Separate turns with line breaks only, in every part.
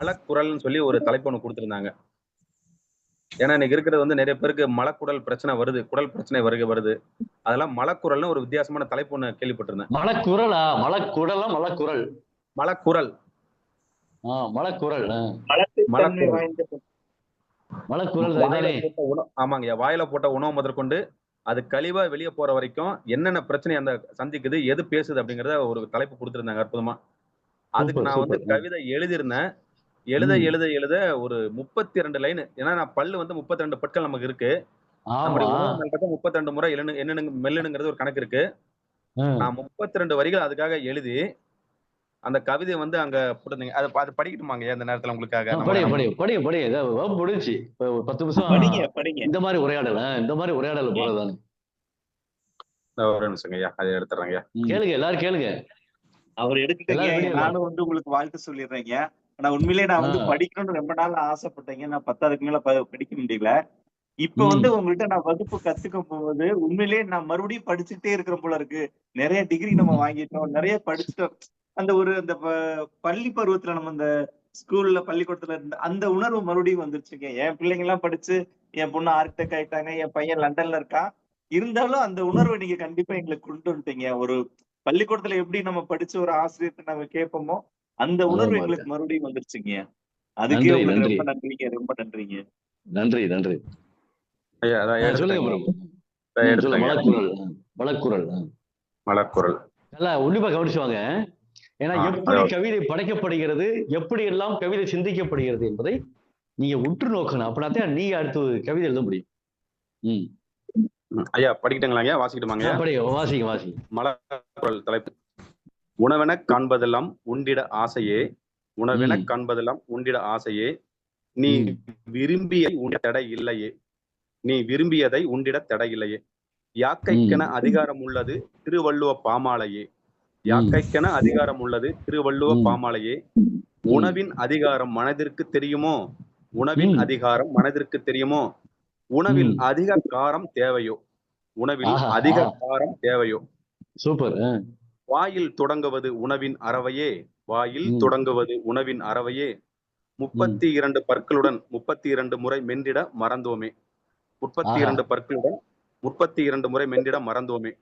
மலக்குரல்னு சொல்லி ஒரு தலைப்பு ஒண்ணு கொடுத்திருந்தாங்க. ஏன்னா இன்னைக்கு இருக்கிறது வந்து நிறைய பேருக்கு மலக்குடல் பிரச்சனை வருது குடல் பிரச்சனை வருக வருது. அதெல்லாம் மலக்குரல்னு ஒரு வித்தியாசமான தலைப்பு ஒண்ணு கேள்விப்பட்டிருந்தேன்.
மலக்குரலா? மலக்குடலா மலக்குரல்?
மலக்குரல்.
ஆ மலக்குரல்.
மலக்குரல்.
மலக்குரல்
வாயில போட்ட உணவு ஆமாங்கய்யா. வாயில போட்ட உணவு முதற்கொண்டு அது கழிவா வெளியே போற வரைக்கும் என்னென்ன பிரச்சனை அந்த சந்திக்குது எது பேசுது அப்படிங்கறத ஒரு தலைப்பு கொடுத்திருந்தாங்க அற்புதமா. அதுக்கு நான் வந்து. கவிதை எழுதியிருந்தேன். எழுத. எழுத எழுத ஒரு முப்பத்தி ரெண்டு லைன் ஏன்னா நான் பல்லு வந்து முப்பத்தி ரெண்டு பற்கள் நமக்கு இருக்கு. முப்பத்தி ரெண்டு முறை என்னன்னு மெல்லுனுங்கிறது ஒரு கணக்கு இருக்கு. நான் முப்பத்தி ரெண்டு வரிகள் அதுக்காக எழுதி அந்த கவிதை வந்து அங்க போட்டிருந்தீங்க. அதை அது படிக்கட்டுமாங்க இந்த நேரத்துல உங்களுக்காக?
இதை வகுப்பு முடிஞ்சுச்சு. இப்ப ஒரு பத்து நிமிஷம்
படிங்க படிங்க.
இந்த மாதிரி உரையாடல் இந்த மாதிரி உரையாடல் போறதுதானே.
ஒரு நிமிஷங்க ஐயா அதை எடுத்துறேங்க
கேளுங்க எல்லாரும் கேளுங்க.
அவர் எடுத்துட்டீங்க. நானும் வந்து உங்களுக்கு வாழ்த்து சொல்லிடுறேங்க ஆனா உண்மையிலேயே நான் வந்து. படிக்கணும்னு ரொம்ப நாள் ஆசைப்பட்டேங்க. நான் பத்தாவதுக்கு மேல படிக்க முடியல. இப்ப. வந்து உங்கள்கிட்ட நான் வகுப்பு கத்துக்க போகுது உண்மையிலேயே நான் மறுபடியும் படிச்சுட்டே இருக்கிற போல இருக்கு. நிறைய டிகிரி நம்ம வாங்கிட்டோம். நிறைய படிச்சுட்டோம். அந்த ஒரு அந்த பள்ளி பருவத்துல நம்ம அந்த ஸ்கூல்ல பள்ளிக்கூடத்துல இருந்த அந்த உணர்வு மறுபடியும் வந்துருச்சுங்க. என் பிள்ளைங்க எல்லாம் படிச்சு என் பொண்ணு ஆர்கிடெக்ட் ஆயிட்டாங்க என் பையன் லண்டன்ல இருக்கான். இருந்தாலும் அந்த உணர்வை நீங்க கண்டிப்பா எங்களுக்கு கொண்டு வந்துட்டீங்க. ஒரு பள்ளிக்கூடத்துல எப்படி நம்ம படிச்சு ஒரு ஆசிரியர்கிட்ட நம்ம கேட்போமோ அந்த உணர்வு. எங்களுக்கு மறுபடியும் வந்துருச்சுங்க. அதுக்கே. ரொம்ப நன்றிங்க ரொம்ப நன்றிங்க.
நன்றி நன்றி. மலக்குரல் மலக்குரல் நல்லா உன்னிப்பா கவனிச்சுவாங்க. ஏன்னா எப்படி கவிதை படைக்கப்படுகிறது எப்படி எல்லாம் கவிதை சிந்திக்கப்படுகிறது என்பதை நீங்க உற்று நோக்கணும். அப்படின்னா நீங்க அடுத்து கவிதை எழுத முடியும். ம்.
ஐயா படிக்கட்டுங்களா ஐயா வாசிக்கட்டுமாங்க? ஐயா?
படி வாசிங்க வாசிங்க.
மலக்குரல் தலைப்பு. உணவெனக் காண்பதெல்லாம் உண்டிட ஆசையே உணவெனக்
ம்.
காண்பதெல்லாம் உண்டிட ஆசையே நீ. விரும்பிய தடை இல்லையே நீ விரும்பியதை உண்டிட தடை இல்லையே யாக்கைக்கென அதிகாரம் உள்ளது திருவள்ளுவ பாமாலையே யாக்கைக்கென அதிகாரம் உள்ளது திருவள்ளுவ. பாமாலையே உணவின் அதிகாரம் மனதிற்கு தெரியுமோ உணவின். அதிகாரம் மனதிற்கு தெரியுமோ உணவில். அதிக காரம் தேவையோ உணவில் அதிக. காரம் தேவையோ
சூப்பர்.
வாயில் தொடங்குவது உணவின் அறவையே வாயில். தொடங்குவது உணவின் அறவையே முப்பத்தி இரண்டு பற்களுடன் முப்பத்தி இரண்டு முறை மென்றிட மறந்தோமே முப்பத்தி. இரண்டு பற்களுடன் முப்பத்தி இரண்டு முறை மென்றிட மறந்தோமே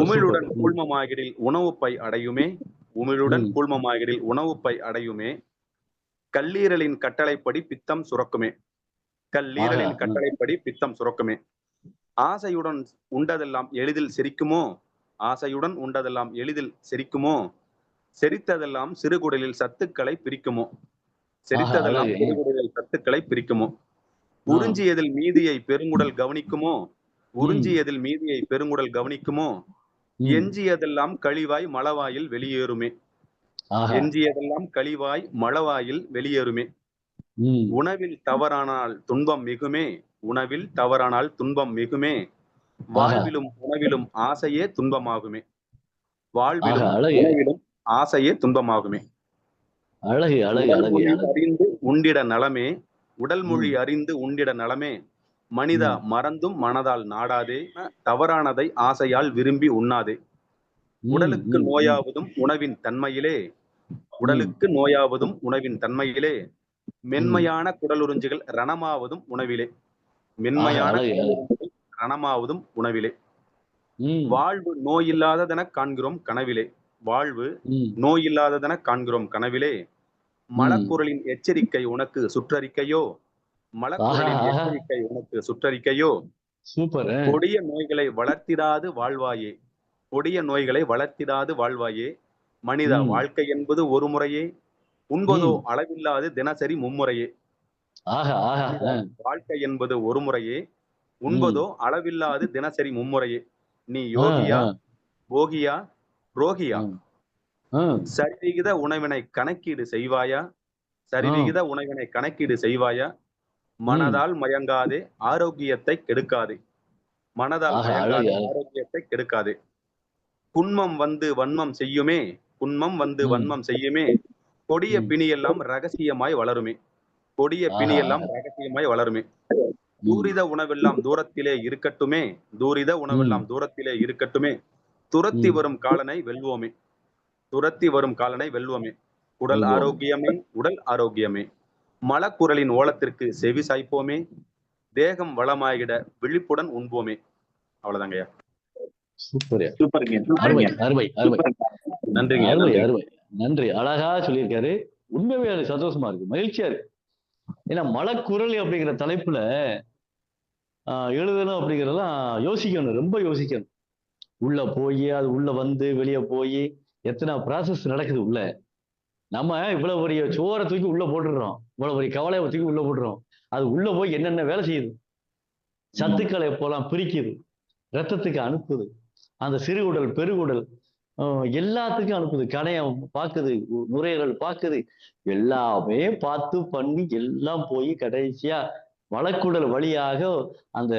உமிழுடன். கூழ்மமாகிடில் உணவு பை அடையுமே உமிழுடன். கூழ்மமாகிடில் உணவு பை அடையுமே கல்லீரலின் கட்டளைப்படி பித்தம் சுரக்குமே கல்லீரலின். கட்டளைப்படி பித்தம் சுரக்குமே ஆசையுடன் உண்டதெல்லாம் எளிதில் செரிக்குமோ ஆசையுடன் உண்டதெல்லாம் எளிதில் செரிக்குமோ? செரித்ததெல்லாம் சிறுகுடலில் சத்துக்களை பிரிக்குமோ? செரித்ததெல்லாம். சிறுகுடலில் சத்துக்களை பிரிக்குமோ? உறிஞ்சியதில் மீதியை பெருங்குடல் கவனிக்குமோ? உறிஞ்சியதில் மீதியை பெருங்குடல் கவனிக்குமோ. எஞ்சியதெல்லாம் கழிவாய் மலவாயில் வெளியேறுமே. எஞ்சியதெல்லாம் கழிவாய் மலவாயில் வெளியேறுமே. உணவில் தவறானால் துன்பம் மிகுமே. உணவில் தவறானால் துன்பம் மிகுமே. வாழ்விலும் உணவிலும் ஆசையே துன்பமாகுமே. வாழ்விலும். உணவிலும் ஆசையே துன்பமாகுமே.
அழகு அழகு அழகு.
அறிந்து உண்டிட நலமே. உடல் மொழி அறிந்து உண்டிட நலமே. மனிதா. மறந்தும் மனதால் நாடாதே. தவறானதை ஆசையால் விரும்பி உண்ணாதே. உடலுக்கு நோயாவதும் உணவின் தன்மையிலே. உடலுக்கு நோயாவதும் உணவின் தன்மையிலே. மென்மையான குடலுறிஞ்சுகள் ரணமாவதும் உணவிலே. மென்மையான ரணமாவதும் உணவிலே. வாழ்வு நோயில்லாததென காண்கிறோம் கனவிலே வாழ்வு. நோயில்லாததென காண்கிறோம் கனவிலே மலக்குரலின் எச்சரிக்கை உனக்கு சுற்றறிக்கையோ மலக்குரலின். எச்சரிக்கை உனக்கு சுற்றறிக்கையோ. கொடிய நோய்களை வளர்த்திடாது வாழ்வாயே கொடிய நோய்களை வளர்த்திடாது வாழ்வாயே மனிதா. வாழ்க்கை என்பது ஒரு முறையே உண்பதோ. அளவில்லாது தினசரி மும்முறையே. வாழ்க்கை என்பது ஒரு முறையே உண்பதோ அளவில்லாது தினசரி மும்முறையே. நீ யோகியா? போகியா? ரோகியா. சரிவிகித உணவினை கணக்கீடு செய்வாயா? சரிவிகித உணவினை கணக்கீடு செய்வாயா? மனதால் மயங்காதே ஆரோக்கியத்தை கெடுக்காதே. மனதால் மயங்காதே. ஆரோக்கியத்தை கெடுக்காதே. குன்மம் வந்து வன்மம் செய்யுமே குன்மம் வந்து. வன்மம் செய்யுமே. கொடிய. பிணியெல்லாம் ரகசியமாய் வளருமே. கொடிய
ஆஹா.
பிணியெல்லாம் ரகசியமாய் வளருமே. தூரித உணவெல்லாம் தூரத்திலே இருக்கட்டுமே தூரித உணவெல்லாம் தூரத்திலே இருக்கட்டுமே. துரத்தி. வரும் காலனை வெல்வோமே. துரத்தி வரும் காலனை வெல்வோமே. உடல். ஆரோக்கியமே உடல் ஆரோக்கியமே. மலக்குரலின் ஓலத்திற்கு செவி சாய்ப்போமே. தேகம் வளமாகிட விழிப்புடன் உண்போமே. அவ்வளவுதாங்கய்யா. நன்றிங்க நன்றி.
அருமை. நன்றி. அழகா சொல்லியிருக்காரு. உண்மையாவே அது சந்தோஷமா இருக்கு. மகிழ்ச்சியா இருக்கு. ஏன்னா மலக்குரல் அப்படிங்கிற தலைப்புல எழுதணும் அப்படிங்கிறதெல்லாம் யோசிக்கணும் ரொம்ப யோசிக்கணும். உள்ள போய் அது உள்ள வந்து வெளியே போய் எத்தனை ப்ராசஸ் நடக்குது உள்ள. நம்ம இவ்வளவு பெரிய சோரை தூக்கி உள்ள போட்டுடுறோம். இவ்வளவு பெரிய கவலையை தூக்கி உள்ள போட்டுறோம் அது உள்ள போய் என்னென்ன வேலை செய்யுது? சத்துக்களை எப்போலாம் பிரிக்குது. ரத்தத்துக்கு அனுப்புது. அந்த சிறுகுடல் பெருகுடல் எல்லாத்துக்கும் அனுப்புது. கணையம் பார்க்குது நுரையீரல் பார்க்குது எல்லாமே பார்த்து பண்ணி எல்லாம் போய் கடைசியா வழக்குடல் வழியாக அந்த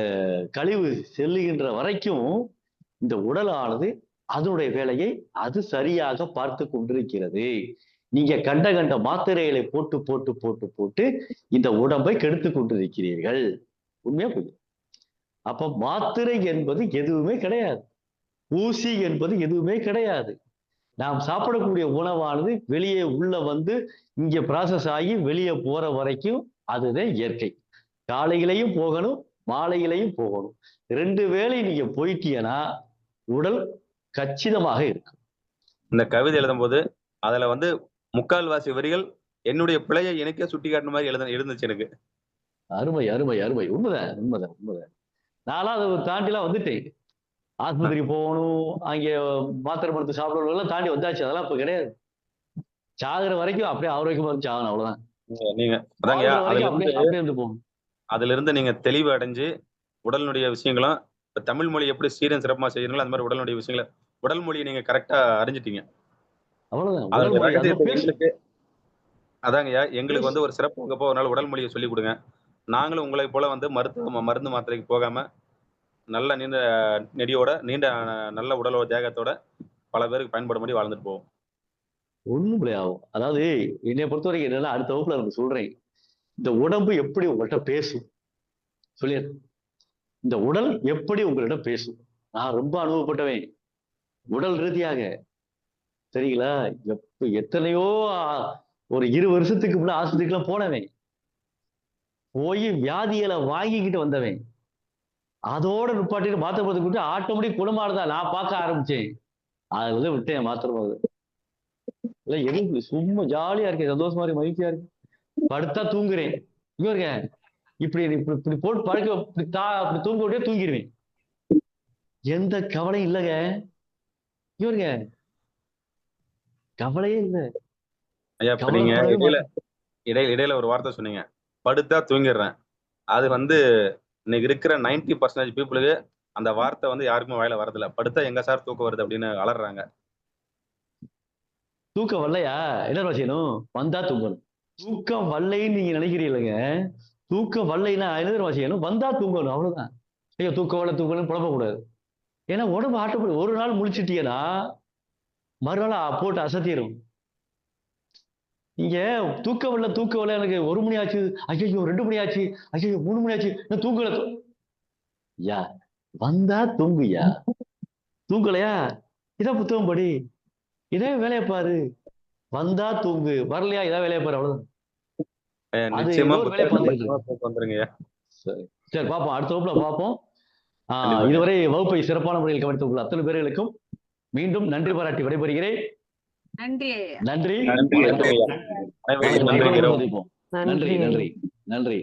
கழிவு செல்லுகின்ற வரைக்கும் இந்த உடலானது அதனுடைய வேலையை அது சரியாக பார்த்து கொண்டிருக்கிறது. நீங்க கண்ட கண்ட மாத்திரைகளை போட்டு போட்டு போட்டு போட்டு இந்த உடம்பை கெடுத்து கொண்டிருக்கிறீர்கள். உண்மையா புரியும் அப்ப மாத்திரை என்பது எதுவுமே கிடையாது. ஊசி என்பது எதுவுமே கிடையாது. நாம் சாப்பிடக்கூடிய உணவானது வெளியே உள்ள வந்து இங்க ப்ராசஸ் ஆகி வெளியே போற வரைக்கும் அதுதான் இயற்கை. காலையிலையும் போகணும் மாலையிலையும் போகணும். ரெண்டு வேளை நீங்க போயிட்டீங்கன்னா உடல் கச்சிதமாக இருக்கும்.
இந்த கவிதை எழுதும்போது அதுல வந்து முக்கால்வாசி வரிகள் என்னுடைய பிழையை எனக்கே சுட்டி காட்டின மாதிரி எழுத இருந்துச்சு எனக்கு.
அருமை அருமை அருமை. உண்மைதான் உண்மைதான் உண்மைதான். நான்லாம் அதை தாண்டிலாம் வந்துட்டேன். ஆஸ்பத்திரி போகணும் அங்கே மாத்திரை மருந்து சாப்பிடறவங்க தாண்டி வந்தாச்சு. அதெல்லாம் இப்ப கிடையாது. சாகுற வரைக்கும் அப்படியே ஆரோக்கியமா இருந்து சாகணும் அவ்வளவுதான்.
நீங்க
அப்படியே இருந்து போகணும்.
அதுல இருந்து நீங்க தெளிவு அடைஞ்சு உடலினுடைய விஷயங்களும் இப்ப தமிழ் மொழி எப்படி சீரன் சிறப்பமா செய்யறீங்களோ அந்த மாதிரி உடலுடைய விஷயங்களை உடல் மொழியை நீங்க கரெக்டா அறிஞ்சிட்டீங்க. எங்களுக்கு அதாங்கய்யா எங்களுக்கு வந்து ஒரு சிறப்பு வகுப்போ ஒரு நாள் உடல் மொழியை சொல்லி கொடுங்க. நாங்களும் உங்களை போல வந்து மருத்துவ மருந்து மாத்திரைக்கு போகாம நல்ல நீண்ட நெடியோட நீண்ட நல்ல உடலோட தேகத்தோட பல பேருக்கு பயன்படும்படி வாழ்ந்துட்டு போவோம்.
ஒண்ணும் ஆகும் அதாவது என்னை பொறுத்த வரைக்கும் என்னன்னா அடுத்த வகுப்புல நான் சொல்றேன். இந்த உடம்பு எப்படி உங்கள்கிட்ட பேசும்? சொல்லிடு. இந்த உடல் எப்படி உங்களிடம் பேசும்? நான் ரொம்ப அனுபவப்பட்டவன். உடல் ரீதியாக. சரிங்களா எப்ப எத்தனையோ ஒரு இரு வருஷத்துக்கு முன்னாடி ஆஸ்பத்திரிக்கெல்லாம் போனவன். போய் வியாதிகளை வாங்கிக்கிட்டு வந்தவன். அதோட நிப்பாட்டிட்டு மாத்திரை மருந்து விட்டு ஆட்டோமேட்டிக் குணமானதா? நான் பார்க்க ஆரம்பிச்சேன். அதுல விட்டேன் மாத்திரை போகுது இல்லை எதுவும் சும்மா ஜாலியா இருக்கேன். சந்தோஷமா இருக்கு மகிழ்ச்சியா இருக்கு படுத்தா தூங்குறேன். இங்க இருக்க இப்படி இப்படி போட்டு படுக்க இப்படி தா அப்படி தூங்க விட்டே தூங்கிடுவேன் எந்த கவலையும் இல்லைங்க. இருக்க கவலையே இல்ல.
இடையில இடையில இடையில ஒரு வார்த்தை சொன்னீங்க. படுத்தா தூங்கிடுறேன். அது வந்து இன்னைக்கு இருக்கிற 90% பர்சன்டேஜ் பீப்புளுக்கு அந்த வார்த்தை வந்து யாருக்குமே வாயில வரதில்ல. படுத்தா எங்க சார் தூக்கம் வருது அப்படின்னு அலறாங்க.
தூக்கம் வரலையா? என்ன செய்யணும்? வந்தா தூங்கணும். தூக்கம் வல்லைன்னு நீங்க நினைக்கிறீங்களங்க தூக்கம் வல்லைன்னா என்ன செய்யணும்? வந்தா தூங்கணும் அவ்வளவுதான். ஐயோ தூக்கம் வரல தூக்கணும் புலம்பக்கூடாது ஏன்னா உடம்பு ஆட்டப்படும் ஒரு நாள் முழிச்சிட்டீங்கன்னா மறுநாள் போட்டு அசத்திடும் நீங்க தூக்கம் வரல தூக்கம் வரல எனக்கு ஒரு மணி ஆச்சு ஐயோ ரெண்டு மணி ஆச்சு ஐயோ மூணு மணி ஆச்சு நான் தூங்கல. யா வந்தா தூங்குயா தூங்கலையா? இதான் புத்தகம் படி. இதே வேலையை பாரு. வந்தா தூங்கு. வரலையா? இதான் வேலையை பாரு அவ்வளவுதான். சரி சரி பார்ப்போம் அடுத்த வகுப்புல பார்ப்போம். இதுவரை வகுப்பை சிறப்பான முறையில் கவனித்து உள்ள அத்தனை பேர்களுக்கும் மீண்டும் நன்றி பாராட்டி விடைபெறுகிறேன்.
நன்றி.
நன்றி. நன்றி. நன்றி நன்றி.